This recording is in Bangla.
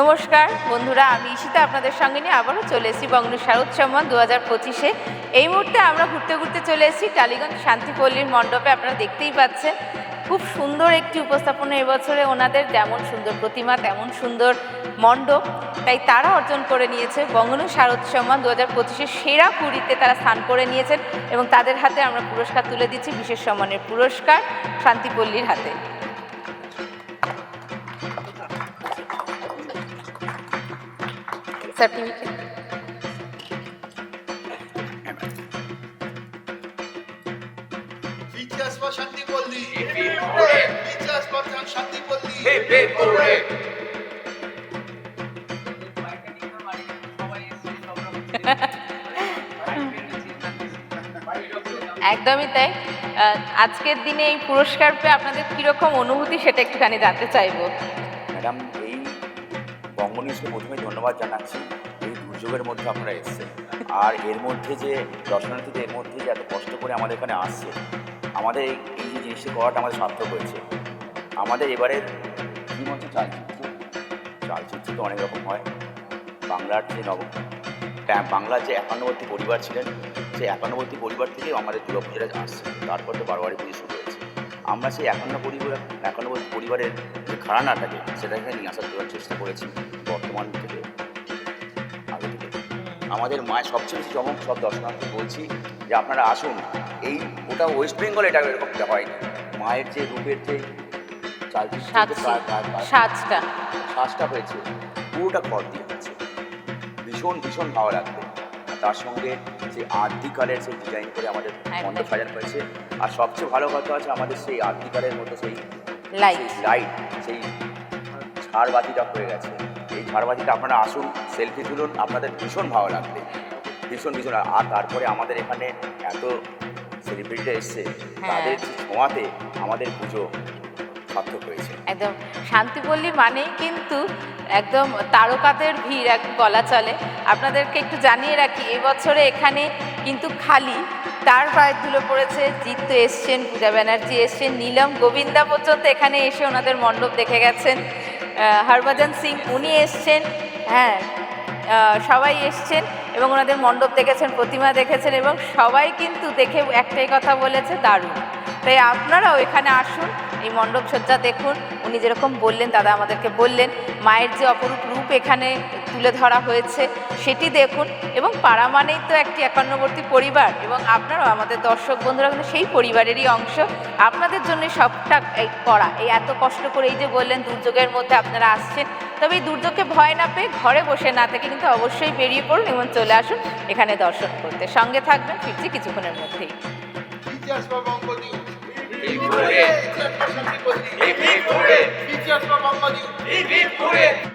নমস্কার, বন্ধুরা, আমি ঈশিতা আপনাদের সঙ্গে নিয়ে আবারও চলে এসেছি বঙ্গনু শারদ সম্মান দু হাজার পঁচিশে। এই মুহূর্তে আমরা ঘুরতে ঘুরতে চলে এসেছি টালিগঞ্জ শান্তিপল্লীর মণ্ডপে, আপনারা দেখতেই পাচ্ছেন। খুব সুন্দর একটি উপস্থাপনা এবছরে ওনাদের, যেমন সুন্দর প্রতিমা, তেমন সুন্দর মণ্ডপ। তাই তারা অর্জন করে নিয়েছে বঙ্গনু শারদ সম্মান দু হাজার পঁচিশের সেরা কুড়িতে তারা স্থান করে নিয়েছেন এবং তাদের হাতে আমরা পুরস্কার তুলে দিচ্ছি বিশেষ সম্মানের পুরস্কার শান্তিপল্লীর হাতে। সার্টিফিকেট একদমই তাই। আজকের দিনে এই পুরস্কার পেয়ে আপনাদের কীরকম অনুভূতি সেটা একটুখানি জানতে চাইব। ম্যাডাম বঙ্গ প্রথমে ধন্যবাদ জানাচ্ছি। এই দুর্যোগের মধ্যে আপনারা এসেছেন। আর এর মধ্যে যে দর্শনার্থীদের, এর মধ্যে যে এত কষ্ট করে আমাদের এখানে আসছে, আমাদের এই যে জিনিসটি করাটা আমাদের সার্থক হয়েছে। আমাদের এবারের কী চালচিত্র চালচিত্র তো অনেক রকম হয়। বাংলার যে নব বাংলার যে একান্নবর্তী পরিবার ছিলেন, সেই একান্নবর্তী পরিবার থেকেও আমাদের দুর্গাপুজোরা আসছে। তারপর তো বারোয়ারি পুজো শুরু আমরা সেই একান্ন পরিবার একান্নবর্তী পরিবারের যে ঘরানাটাকে সেটাকে নিয়ে আসার দেওয়ার চেষ্টা করেছি বর্তমান থেকে আগে থেকে। আমাদের মায়ের সবচেয়ে বেশি চমক সব দর্শনার্থী বলছি যে আপনারা আসুন। এই ওটা ওয়েস্ট বেঙ্গল এটা এরকমটা হয়নি মায়ের যে রূপের যে সাজটা। হয়েছে পুরোটা খড় দিয়ে হয়েছে। ভীষণ ভীষণ ভালো লাগবে। তার সঙ্গে যে আদিকালের সেই ডিজাইন করে আমাদের। মণ্ডপ সাজানো হয়েছে। আর সবচেয়ে ভালো কথা হচ্ছে আমাদের সেই আদিকালের মতো সেই লাইট লাইট সেই ঝাড়বাতিটা হয়ে গেছে। এই ঝাড়বাতিটা আপনারা আসুন সেলফি তুলুন আপনাদের ভীষণ ভালো লাগবে। ভীষণ ভীষণ। আর তারপরে আমাদের এখানে এত সেলিব্রিটিরা এসছে হ্যাঁ। তাদের ছোঁয়াতে আমাদের পুজো। সার্থক হয়েছে। একদম শান্তিপল্লী মানেই কিন্তু একদম তারকাদের ভিড়, এক বলা চলে। আপনাদেরকে একটু জানিয়ে রাখি এবছরে এখানে কিন্তু খালি, তার পায়ে ধুলো পড়েছে জিৎ তো এসছেন, পূজা ব্যানার্জি এসছেন, নীলম গোবিন্দা পর্যন্ত এখানে এসে ওনাদের মণ্ডপ দেখে গেছেন। হরভজন সিং উনি এসছেন হ্যাঁ সবাই এসছেন এবং ওনাদের মণ্ডপ দেখেছেন, প্রতিমা দেখেছেন এবং সবাই কিন্তু দেখে একটাই কথা বলেছে, দারুণ। তাই আপনারাও এখানে আসুন এই মণ্ডপ সজ্জা দেখুন। উনি যেরকম বললেন, দাদা আমাদেরকে বললেন, মায়ের যে অপরূপ রূপ এখানে তুলে ধরা হয়েছে, সেটি দেখুন। এবং পাড়া মানেই তো একটি একান্নবর্তী পরিবার। এবং আপনারাও, আমাদের দর্শক বন্ধুরা, কিন্তু সেই পরিবারেরই অংশ। আপনাদের জন্য সবটা এই করা। এই এত কষ্ট করে এই যে বললেন, দুর্যোগের মধ্যে আপনারা আসছেন। তবে এই দুর্যোগকে ভয় না পেয়ে ঘরে বসে না থেকে কিন্তু অবশ্যই বেরিয়ে পড়ুন এবং চলে আসুন এখানে দর্শন করতে। সঙ্গে থাকবেন ফিরছি কিছুক্ষণের মধ্যেই। ইতিহাস পুরে বঙ্গ পুরে ইতিহাস বা